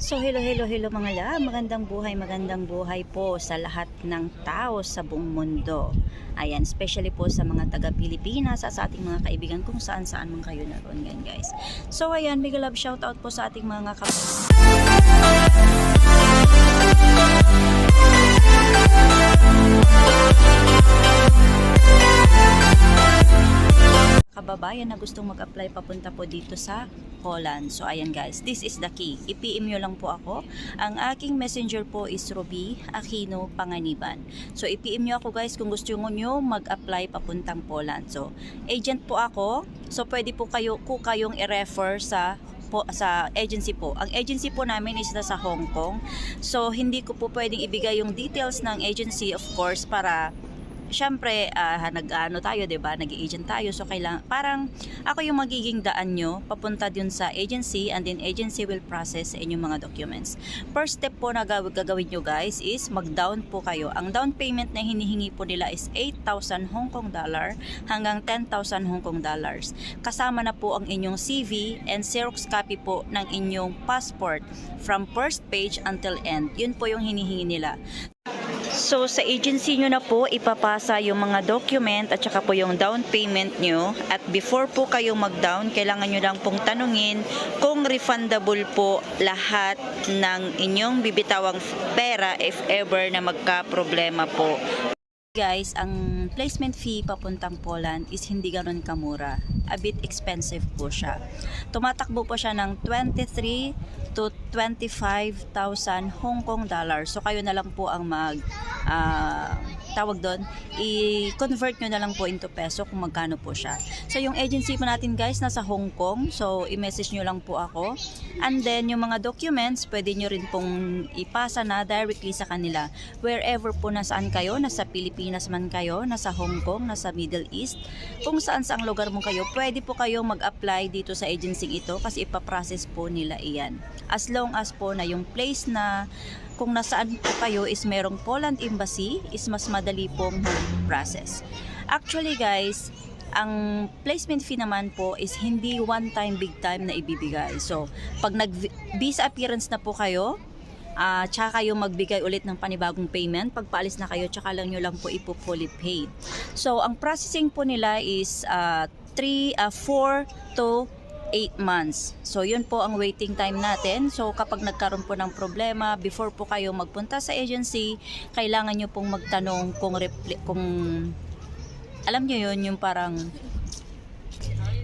So hello, hello, hello mga la. Magandang buhay, magandang buhay po sa lahat ng tao sa buong mundo. Ayan, especially po sa mga taga Pilipinas at sa ating mga kaibigan kung saan saan man kayo naroon yan guys. So ayan, big love shout out po sa ating mga kap- kababayan na gustong mag-apply papunta po dito sa Holland. So ayan guys, this is the key. I-PM nyo lang po ako. Ang aking messenger po is Ruby Aquino Panganiban. So i-PM nyo ako guys kung gusto nyo mag-apply papuntang Poland. So agent po ako. So pwede po kayo ko kayong i-refer sa po sa agency po. Ang agency po namin is nasa Hong Kong. So hindi ko po pwedeng ibigay yung details ng agency of course para syempre ah, nag-ano tayo 'di ba? Nag-agent tayo. So kailangan parang ako yung magiging daan nyo papunta dun sa agency and then agency will process inyong mga documents. First step po na gaw- gagawin nyo guys is mag-down po kayo. Ang down payment na hinihingi po nila is 8,000 Hong Kong dollar hanggang 10,000 Hong Kong dollars. Kasama na po ang inyong CV and Xerox copy po ng inyong passport from first page until end. Yun po yung hinihingi nila So sa agency nyo na po ipapasa yung mga document at saka po yung down payment nyo at before po kayo mag-down kailangan nyo lang pong tanungin kung refundable po lahat ng inyong bibitawang pera if ever na magka-problema po. Guys, ang placement fee papuntang Poland is hindi ganoon kamura. A bit expensive po siya. Tumatakbo po siya ng 23 to 25,000 Hong Kong dollars. So kayo na lang po ang mag ah, tawag doon, i-convert nyo na lang po into peso kung magkano po siya. So yung agency po natin guys nasa Hong Kong. So i-message nyo lang po ako. And then yung mga documents, pwede nyo rin pong ipasa na directly sa kanila. Wherever po nasaan kayo, nasa Pilipinas man kayo, nasa Hong Kong, nasa Middle East, kung saan saang lugar mo kayo, pwede po kayong mag-apply dito sa agency ito kasi ipaprocess po nila iyan. As long as po na yung place na kung nasaan po kayo is merong Poland Embassy, is mas madali pong process. Actually guys, ang placement fee naman po is hindi one time big time na ibibigay. So, pag nag visa appearance na po kayo, ah tsaka kayo magbigay ulit ng panibagong payment. Pag paalis na kayo, tsaka lang nyo lang po ipo fully paid. So, ang processing po nila is 3, 4 to 8 months. So, yun po ang waiting time natin. So, kapag nagkaroon po ng problema, before po kayo magpunta sa agency, kailangan nyo pong magtanong kung, kung alam nyo yun, yung parang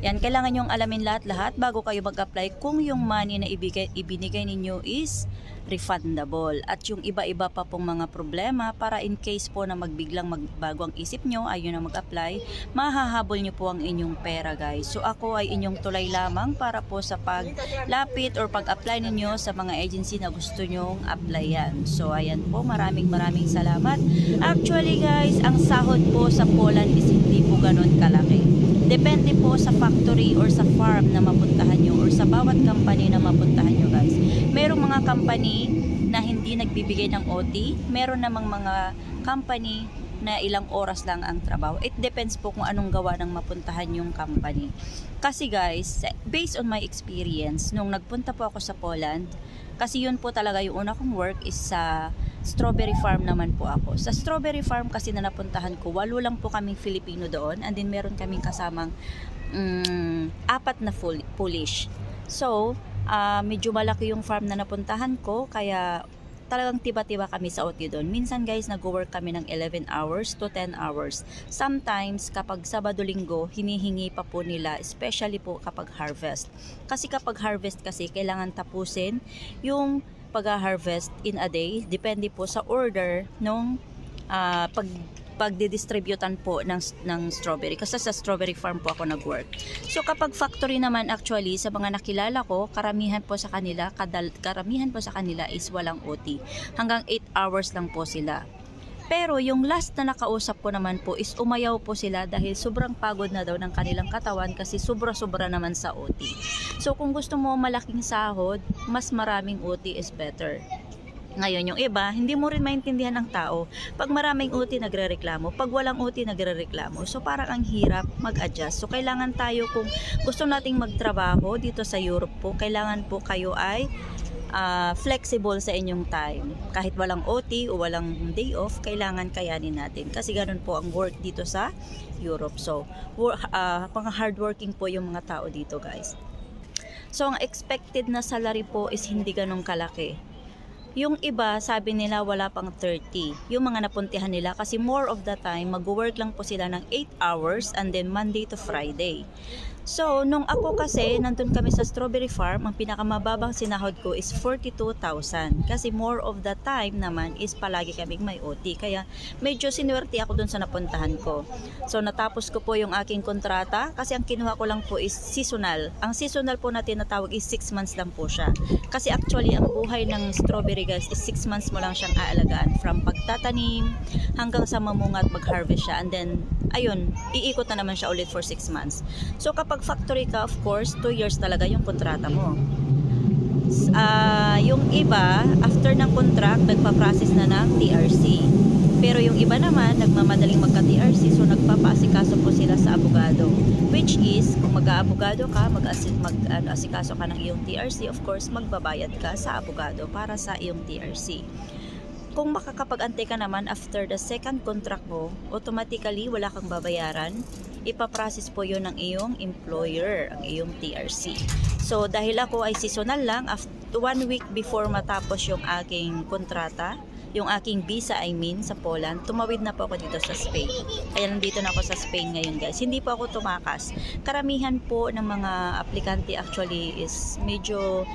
yan, kailangan nyong alamin lahat-lahat bago kayo mag-apply kung yung money na ibigay, ibinigay ninyo is refundable. At yung iba-iba pa pong mga problema para in case po na magbiglang magbago ang isip nyo, ayun na mag-apply, mahahabol nyo po ang inyong pera guys. So ako ay inyong tulay lamang para po sa paglapit or pag-apply ninyo sa mga agency na gusto nyong applyan. So ayan po, maraming maraming salamat. Actually guys, ang sahod po sa Poland is hindi po ganun kalaki. Sa factory or sa farm na mapuntahan nyo or sa bawat company na mapuntahan nyo guys. Merong mga company na hindi nagbibigay ng OT. Meron namang mga company na ilang oras lang ang trabaho. It depends po kung anong gawa ng mapuntahan yung company. Kasi guys, based on my experience, nung nagpunta po ako sa Poland, kasi yun po talaga yung una kong work is sa strawberry farm naman po ako. Sa strawberry farm kasi na napuntahan ko, walo lang po kaming Filipino doon and then meron kaming kasamang mm, apat na Polish. So, ah, medyo malaki yung farm na napuntahan ko kaya talagang tiba-tiba kami sa OT doon. Minsan guys, nag-work kami ng 11 hours to 10 hours. Sometimes, kapag Sabado-Linggo, hinihingi pa po nila, especially po kapag harvest. Kasi kapag harvest kasi, kailangan tapusin yung pag-harvest in a day. Depende po sa order nung ah, pag pagdidistributan po ng, ng strawberry kasi sa strawberry farm po ako nag-work. So kapag factory naman actually sa mga nakilala ko, karamihan po sa kanila, kadal, karamihan po sa kanila is walang OT. Hanggang 8 hours lang po sila. Pero yung last na nakausap ko naman po is umayaw po sila dahil sobrang pagod na daw ng kanilang katawan kasi sobra-sobra naman sa OT. So kung gusto mo malaking sahod, mas maraming OT is better. Ngayon, yung iba, hindi mo rin maintindihan ng tao. Pag maraming OT, nagre-reklamo. Pag walang OT, nagre-reklamo. So, parang ang hirap mag-adjust. So, kailangan tayo kung gusto nating magtrabaho dito sa Europe po, kailangan po kayo ay ah, flexible sa inyong time. Kahit walang OT o walang day off, kailangan kayanin natin. Kasi ganun po ang work dito sa Europe. So, wor- ah, pang hardworking po yung mga tao dito guys. So, ang expected na salary po is hindi ganun kalaki. Yung iba, sabi nila wala pang 30. Yung mga napuntihan nila kasi more of the time, mag-work lang po sila ng 8 hours and then Monday to Friday. So, nung ako kasi, nandun kami sa strawberry farm, ang pinakamababang sinahod ko is 42,000. Kasi more of the time naman is palagi kaming may OT. Kaya medyo sinuwerte ako dun sa napuntahan ko. So, natapos ko po yung aking kontrata kasi ang kinuha ko lang po is seasonal. Ang seasonal po natin natawag is 6 months lang po siya. Kasi actually, ang buhay ng strawberry guys is 6 months mo lang siyang aalagaan. From pagtatanim hanggang sa mamunga at mag-harvest siya. And then, ayun, iikot na naman siya ulit for 6 months. So kapag factory ka, of course, 2 years talaga yung kontrata mo. Ah, yung iba, after ng contract, nagpa-process na ng TRC. Pero yung iba naman, nagmamadaling magka-TRC, so nagpapaasikaso po sila sa abogado. Which is, kung mag-aabogado ka, mag-asikaso mag, ano, ka ng iyong TRC, of course, magbabayad ka sa abogado para sa iyong TRC kung makakapag-antay ka naman after the second contract mo, automatically wala kang babayaran. Ipaprocess po yun ng iyong employer, ang iyong TRC. So, dahil ako ay seasonal lang, after one week before matapos yung aking kontrata, yung aking visa I mean sa Poland, tumawid na po ako dito sa Spain. Kaya nandito na ako sa Spain ngayon guys. Hindi po ako tumakas. Karamihan po ng mga aplikante actually is medyo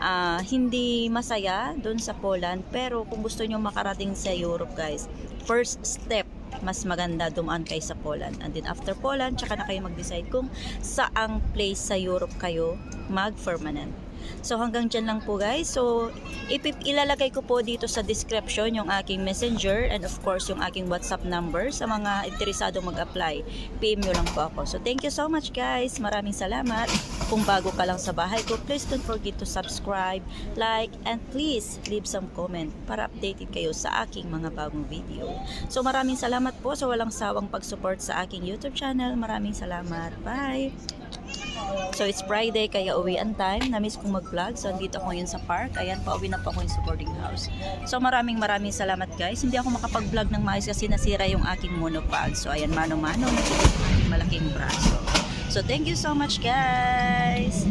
ah, hindi masaya doon sa Poland. Pero kung gusto nyo makarating sa Europe guys, first step mas maganda dumaan kayo sa Poland. And then after Poland, tsaka na kayo mag-decide kung saang place sa Europe kayo mag-permanent. So hanggang dyan lang po guys. So ipip ilalagay ko po dito sa description yung aking messenger and of course yung aking WhatsApp number sa mga interesado mag-apply. PM nyo lang po ako. So thank you so much guys. Maraming salamat. Kung bago ka lang sa bahay ko, please don't forget to subscribe, like, and please leave some comment para updated kayo sa aking mga bagong video. So maraming salamat po sa walang sawang pag-support sa aking YouTube channel. Maraming salamat. Bye! So it's Friday kaya uwi ang time. Na-miss kong mag-vlog. So andito ako ngayon sa park. Ayan, pauwi na po ako sa boarding house. So maraming maraming salamat guys. Hindi ako makapag-vlog ng maayos kasi nasira yung aking monopod. So ayan, mano-mano. Aking malaking braso. So thank you so much guys.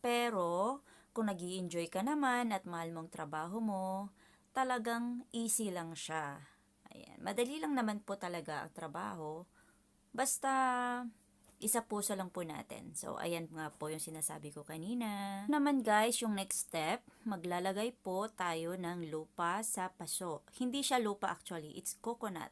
Pero, kung nag enjoy ka naman at mahal mong trabaho mo, talagang easy lang siya. Ayan. Madali lang naman po talaga ang trabaho. Basta, isa puso lang po natin. So, ayan nga po yung sinasabi ko kanina. Naman guys, yung next step, maglalagay po tayo ng lupa sa paso. Hindi siya lupa actually, it's coconut.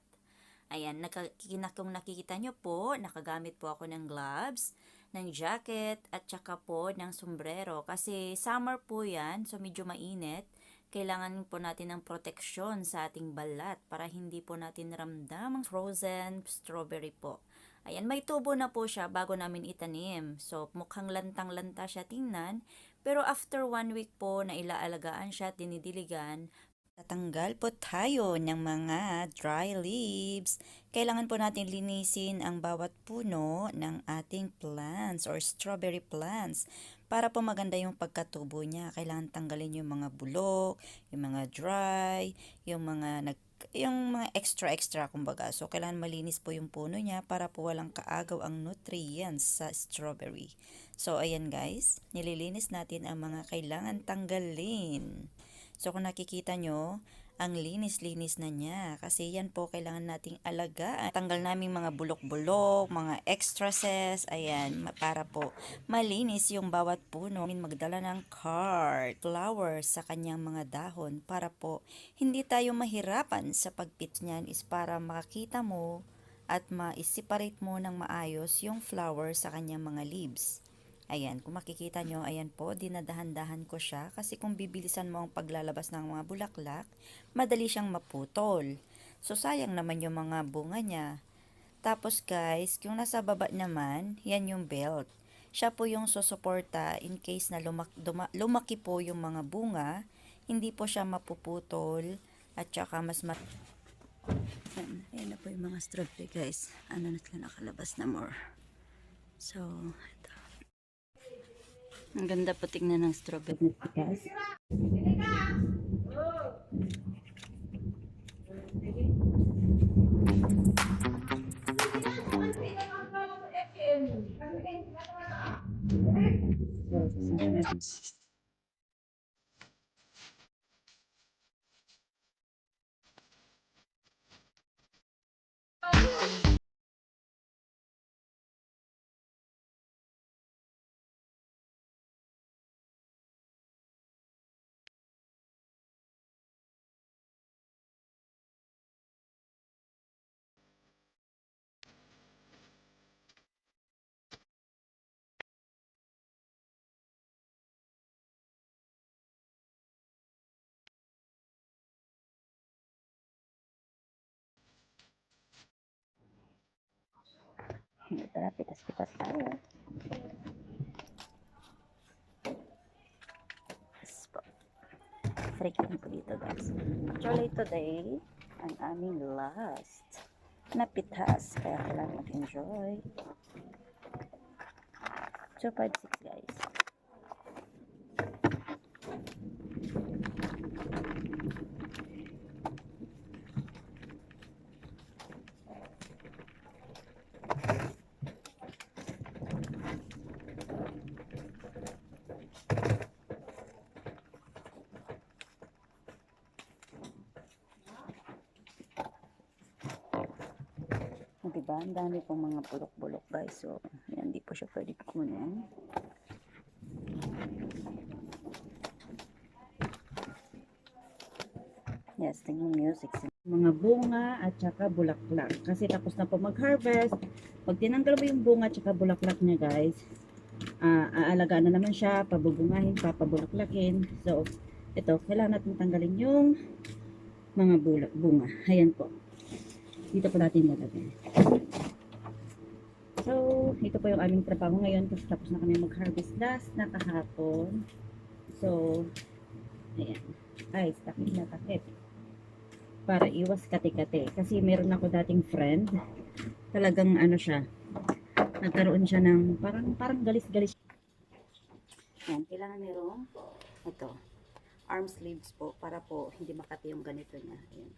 Ayan, naka, kung nakikita nyo po, nakagamit po ako ng gloves, ng jacket, at saka po ng sombrero. Kasi summer po yan, so medyo mainit. Kailangan po natin ng proteksyon sa ating balat para hindi po natin ramdam ang frozen strawberry po. Ayan, may tubo na po siya bago namin itanim. So, mukhang lantang-lanta siya tingnan. Pero after one week po na ilaalagaan siya at dinidiligan, Tatanggal po tayo ng mga dry leaves. Kailangan po natin linisin ang bawat puno ng ating plants or strawberry plants para po maganda yung pagkatubo niya. Kailangan tanggalin yung mga bulok, yung mga dry, yung mga nag yung mga extra extra kumbaga. So kailangan malinis po yung puno niya para po walang kaagaw ang nutrients sa strawberry. So ayan guys, nililinis natin ang mga kailangan tanggalin. So kung nakikita nyo, ang linis-linis na niya. Kasi yan po kailangan nating alagaan. Tanggal namin mga bulok-bulok, mga extrases, ayan, para po malinis yung bawat puno. Min magdala ng card, flowers sa kanyang mga dahon para po hindi tayo mahirapan sa pagpit niyan is para makita mo at ma-separate mo ng maayos yung flower sa kanyang mga leaves. Ayan, kung makikita nyo, ayan po, dinadahan-dahan ko siya kasi kung bibilisan mo ang paglalabas ng mga bulaklak, madali siyang maputol. So, sayang naman yung mga bunga niya. Tapos guys, yung nasa baba naman, yan yung belt. Siya po yung susuporta in case na lumak- duma- lumaki po yung mga bunga, hindi po siya mapuputol at saka mas mat... Ayan, ayan na po yung mga strawberry guys. Ano na sila nakalabas na more. So. Ang ganda po tingnan ng strawberry guys. Tara, pitas-pitas tayo. Yes po. Lang po dito guys. Actually today, ang aming last na pitas. Kaya kailangan mag-enjoy. 256 guys. O, diba? Ang dami pong mga bulok-bulok guys. So, yan, di po siya pwede kunin. Yes, tingnan music. mga bunga at saka bulaklak. Kasi tapos na po mag-harvest. Pag tinanggal mo yung bunga at saka bulaklak niya guys, ah aalagaan na naman siya, pabubungahin, papabulaklakin. So, ito, kailangan natin tanggalin yung mga bulak, bunga. Ayan po. Dito po natin lalagay. Ito po yung aming trabaho ngayon kasi tapos na kami mag-harvest last na kahapon. So, ayan. Ay, takip na takip para iwas kati-kati. Kasi meron ako dating friend, talagang ano siya, nagkaroon siya ng parang parang galis-galis. Yan, kailangan merong ito, arm sleeves po para po hindi makati yung ganito niya. Ayan.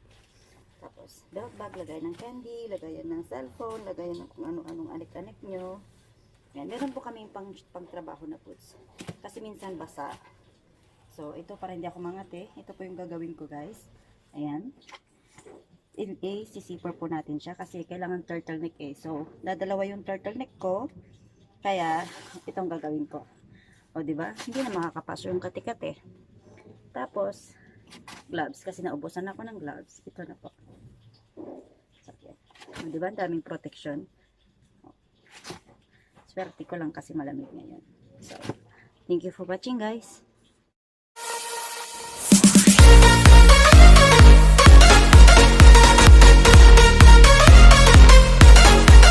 Tapos, belt bag, lagay ng candy, lagayan ng cellphone, lagayan ng kung ano-anong anik-anik nyo. Yan, meron po kaming pang, pang trabaho na puts. Kasi minsan basa. So, ito para hindi ako mangati. Ito po yung gagawin ko, guys. Ayan. In A, sisipper po natin siya kasi kailangan turtleneck eh. So, dadalawa yung turtleneck ko. Kaya, itong gagawin ko. O, ba? Hindi na makakapasok yung kati-kati. Tapos, gloves. Kasi naubusan ako ng gloves. Ito na po. Sakit. O, di ba? Daming protection. O. Swerte ko lang kasi malamig ngayon. So, thank you for watching guys.